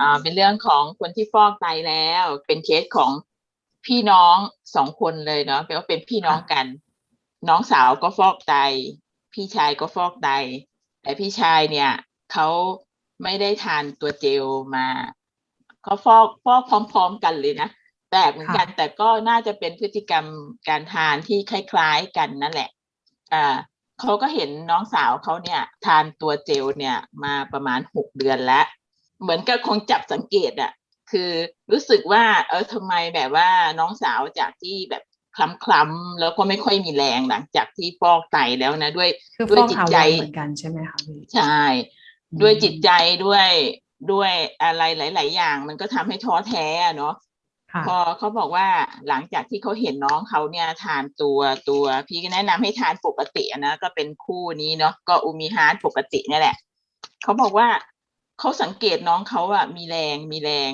อ่าเป็นเรื่องของคนที่ฟอกไตแล้ว เป็นเคสของพี่น้องสองคนเลยเนาะแปลว่าเป็นพี่น้องกัน น้องสาวก็ฟอกไต พี่ชายก็ฟอกไต แต่พี่ชายเนี่ยเขาไม่ได้ทานตัวเจลมาเขาฟอกฟอกพร้อม ๆ กันเลยนะแปลกเหมือนกัน แต่ก็น่าจะเป็นพฤติกรรมการทานที่คล้าย ๆกันนั่นแหละ อ่าเขาก็เห็นน้องสาวเขาเนี่ย ทานตัวเจลเนี่ยมาประมาณหกเดือนแล้ว เหมือนกับคงจับสังเกตอะคือรู้สึกว่า เออทำไมแบบว่าน้องสาวจากที่แบบคล้ำๆแล้วก็ไม่ค่อยมีแรงหลังจากที่ฟอกไตแล้วนะ ด้วยคือด้ฟวยอกจิตถาวใจรเหมือนกันใช่ไหมคะพี่ใช่ ด้วยจิตใจด้วยด้วยอะไรหลาย ๆ อย่าง มันก็ทำให้ท้อแท้อะเนาะค่ะพอเขาบอกว่าหลังจากที่เขาเห็นน้องเขาเนี่ยทานตัวตัว พี่ก็แนะนำให้ทานปกติอะนะก็เป็นคู่นี้เนาะก็อูมิฮาร์ดปกติเนี่ยแหละเขาบอกว่า เขาสังเกตน้องเขาอะมีแรงมีแรง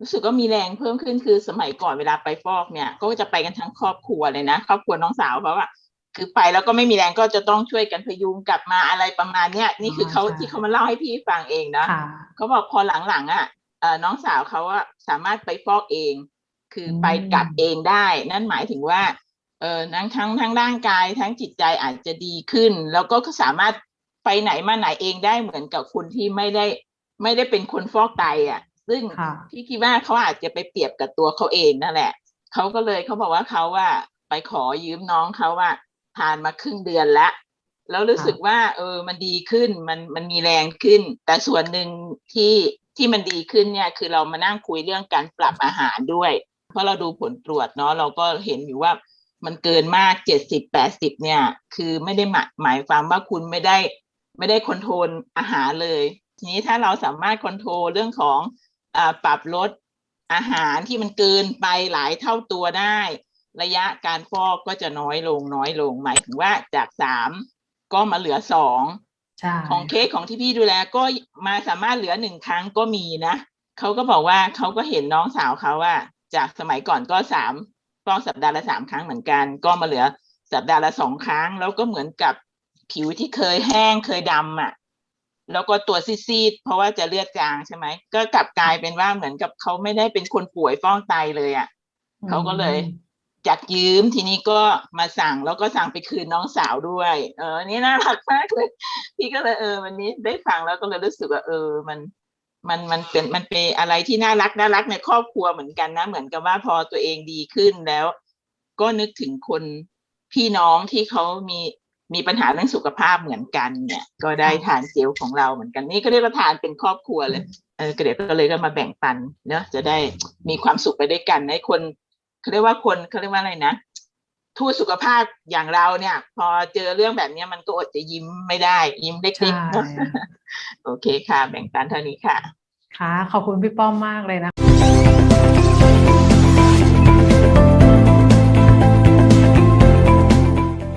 รู้สึกว่ามีแรงเพิ่มขึ้นคือสมัยก่อนเวลาไปฟอกเนี่ย ก็จะไปกันทั้งครอบครัวเลยนะครอบครัวน้องสาวเขาอะคือไปแล้วก็ไม่มีแรงก็จะต้องช่วยกันพยุงกลับมาอะไรประมาณเนี้ยนี่คือเขาที่เขามาเล่าให้พี่ฟังเองนะค่ะเขาบอกพอหลังๆอะเอ่อน้องสาวเขาอะสามารถไปฟอกเอง คือไปกลับเองได้ นั่นหมายถึงว่าเออทั้งทั้งทั้งร่างกายทั้งจิตใจอาจจะดีขึ้น แล้วก็สามารถไปไหนมาไหนเองได้เหมือนกับคนที่ไม่ได้ ไม่ได้เป็นคนฟอกไตอะ ซึ่งค่ะพี่คิดว่าเขาอาจจะไปเปรียบกับตัวเขาเองนั่นแหละเขาก็เลยเขาบอกว่าเขาว่าไปขอยืมน้องเขาว่าทานมาครึ่งเดือนแล้วแล้วรู้สึกว่า เออ มันดีขึ้นมันมันมีแรงขึ้น แต่ส่วนหนึ่งที่ที่มันดีขึ้นเนี่ย คือเรามานั่งคุยเรื่องการปรับอาหารด้วย เพราะเราดูผลตรวจเนาะเราก็เห็นอยู่ว่ามันเกินมากเจ็ดสิบแปดสิบเนี่ย คือไม่ได้หมายหมายความว่าคุณไม่ได้ ไม่ได้คอนโทรลอาหารเลย ทีนี้ถ้าเราสามารถคอนโทรลเรื่องของอาปรับลดอาหารที่มันเกินไปหลายเท่าตัวได้ ระยะการฟอกก็จะน้อยลงน้อยลงหมายถึงว่าจากสามก็มาเหลือสองใช่ของเคสของที่พี่ดูแลก็มาสามารถเหลือหนึ่งครั้งก็มีนะเขาก็บอกว่าเขาก็เห็นน้องสาวเขาว่า จากสมัยก่อนก็สามฟอกสัปดาห์ละสามครั้งเหมือนกัน ก็มาเหลือสัปดาห์ละสองครั้ง แล้วก็เหมือนกับผิวที่เคยแห้งเคยดำอะ แล้วก็ตัวซีดๆเพราะว่าจะเลือดจางใช่ไหมก็กลับกลายเป็นว่าเหมือนกับเขาไม่ได้เป็นคนป่วยฟอกไตเลยอะเขาก็เลยจากยืมทีนี้ก็มาสั่งแล้วก็สั่งไปคืนน้องสาวด้วย เออนี่น่ารักมากเลย พี่ก็เลยเออวันนี้ได้ฟังแล้วก็เลยรู้สึกว่าเออมันมันมันเป็นมันเป็นอะไรที่น่ารักน่ารักในครอบครัวเหมือนกันนะ เหมือนกับว่าพอตัวเองดีขึ้นแล้ว ก็นึกถึงคนพี่น้องที่เขามี มีปัญหาเรื่องสุขภาพเหมือนกันเนี่ย ก็ได้ทานเจลของเราเหมือนกันนี่ก็เรียกว่าทานเป็นครอบครัวเลยเออก็เดี๋ยวก็เลยก็มาแบ่งปันเนอะจะได้มีความสุขไปด้วยกันให้คนเขาเรียกว่าคนเขาเรียกว่าอะไรนะทูตสุขภาพอย่างเราเนี่ย พอเจอเรื่องแบบเนี้ยมันก็อดจะยิ้มไม่ได้ ยิ้มเใช่ล็กๆเนอะโอเคค่ะ แบ่งปันเท่านี้ค่ะ ค่ะ ขอบคุณพี่ป้อมมากเลยนะ